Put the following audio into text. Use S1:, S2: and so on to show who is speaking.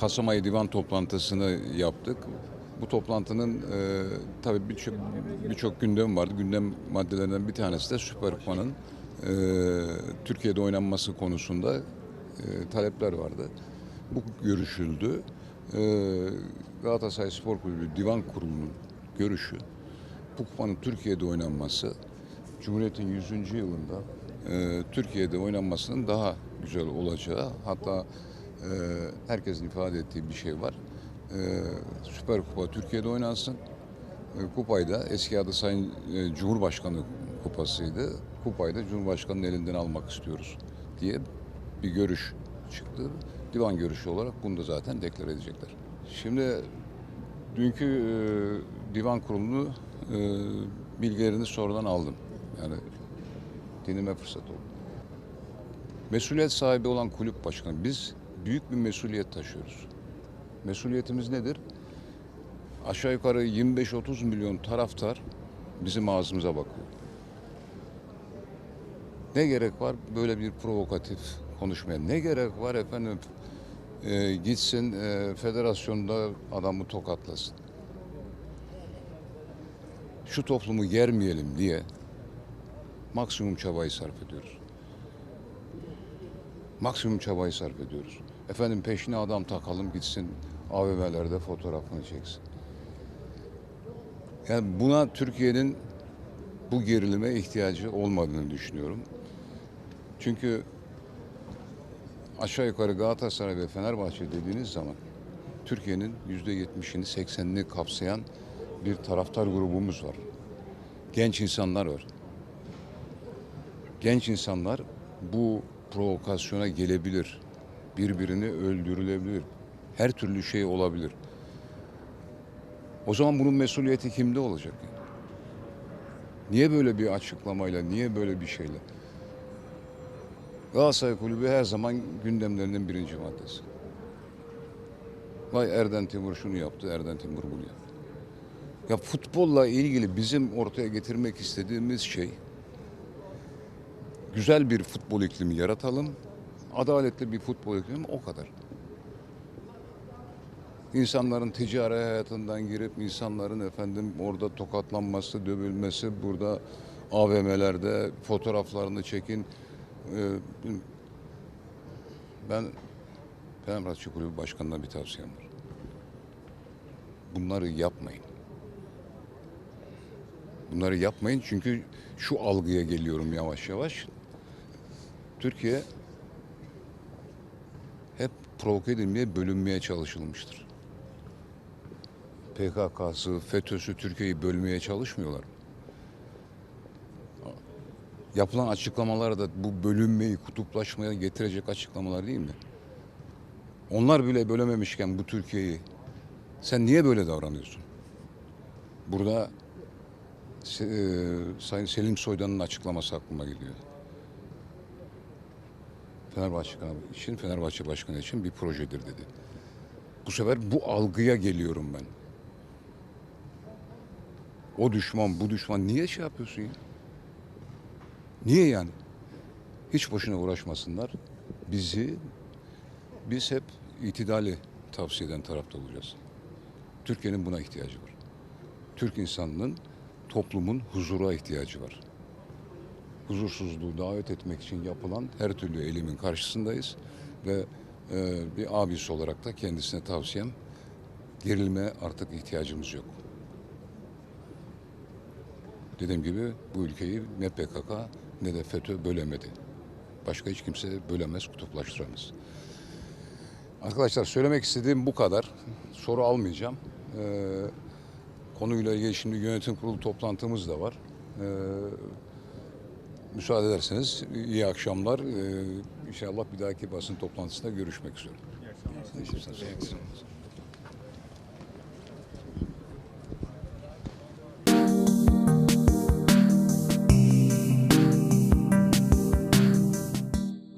S1: Kasım ayı divan toplantısını yaptık. Bu toplantının e, tabii birçok birçok gündem vardı. Gündem maddelerinden bir tanesi de Süper Kupa'nın e, Türkiye'de oynanması konusunda e, talepler vardı. Bu görüşüldü. E, Galatasaray Spor Kulübü Divan Kurulu'nun görüşü bu kupanın Türkiye'de oynanması Cumhuriyet'in 100. yılında e, Türkiye'de oynanmasının daha güzel olacağı hatta herkesin ifade ettiği bir şey var. E, Süper Kupa Türkiye'de oynansın. E, kupayı da eski adı Sayın e, Cumhurbaşkanı kupasıydı. Kupayı da Cumhurbaşkanı'nın elinden almak istiyoruz diye bir görüş çıktı. Divan görüşü olarak bunu da zaten deklar edecekler. Şimdi dünkü e, divan kurulunu e, bilgilerini sonradan aldım. Yani dinleme fırsatı oldu. Mesuliyet sahibi olan kulüp başkanı biz büyük bir mesuliyet taşıyoruz. Mesuliyetimiz nedir? Aşağı yukarı 25-30 milyon taraftar bizim ağzımıza bakıyor. Ne gerek var böyle bir provokatif konuşmaya? Ne gerek var efendim e, gitsin e, federasyonda adamı tokatlasın. Şu toplumu germeyelim diye maksimum çabayı sarf ediyoruz. Maksimum çabayı sarf ediyoruz. Efendim peşine adam takalım gitsin AVM'lerde fotoğrafını çeksin. Yani buna Türkiye'nin bu gerilime ihtiyacı olmadığını düşünüyorum. Çünkü aşağı yukarı Galatasaray ve Fenerbahçe dediğiniz zaman Türkiye'nin yüzde yetmişini, seksenini kapsayan bir taraftar grubumuz var. Genç insanlar var. Genç insanlar bu provokasyona gelebilir. Birbirini öldürülebilir. Her türlü şey olabilir. O zaman bunun mesuliyeti kimde olacak? Niye böyle bir açıklamayla, niye böyle bir şeyle? Galatasaray Kulübü her zaman gündemlerinin birinci maddesi. Vay Erden Timur şunu yaptı, Erden Timur bunu yaptı. Ya futbolla ilgili bizim ortaya getirmek istediğimiz şey güzel bir futbol iklimi yaratalım. Adaletli bir futbol iklimi o kadar. İnsanların ticari hayatından girip insanların efendim orada tokatlanması, dövülmesi, burada AVM'lerde fotoğraflarını çekin. Ee, ben Fenerbahçe Kulübü Başkanı'na bir tavsiyem var. Bunları yapmayın. Bunları yapmayın çünkü şu algıya geliyorum yavaş yavaş. Türkiye hep provoke edilmeye, bölünmeye çalışılmıştır. PKK'sı, FETÖ'sü Türkiye'yi bölmeye çalışmıyorlar. Yapılan açıklamalar da bu bölünmeyi, kutuplaşmaya getirecek açıklamalar değil mi? Onlar bile bölememişken bu Türkiye'yi sen niye böyle davranıyorsun? Burada e, Sayın Selim Soydan'ın açıklaması aklıma geliyor. Fenerbahçe için, Fenerbahçe Başkanı için bir projedir dedi. Bu sefer bu algıya geliyorum ben. O düşman, bu düşman niye şey yapıyorsun ya? Niye yani? Hiç boşuna uğraşmasınlar. Bizi, biz hep itidali tavsiye eden tarafta olacağız. Türkiye'nin buna ihtiyacı var. Türk insanının toplumun huzura ihtiyacı var. Huzursuzluğu davet etmek için yapılan her türlü eylemin karşısındayız ve e, bir abisi olarak da kendisine tavsiyem gerilme artık ihtiyacımız yok. Dediğim gibi bu ülkeyi ne PKK ne de FETÖ bölemedi. Başka hiç kimse bölemez, kutuplaştıramaz. Arkadaşlar söylemek istediğim bu kadar. Soru almayacağım. Ee, konuyla ilgili şimdi yönetim kurulu toplantımız da var. Ee, müsaade ederseniz iyi akşamlar. Ee, inşallah bir dahaki basın toplantısında görüşmek üzere. İyi akşamlar.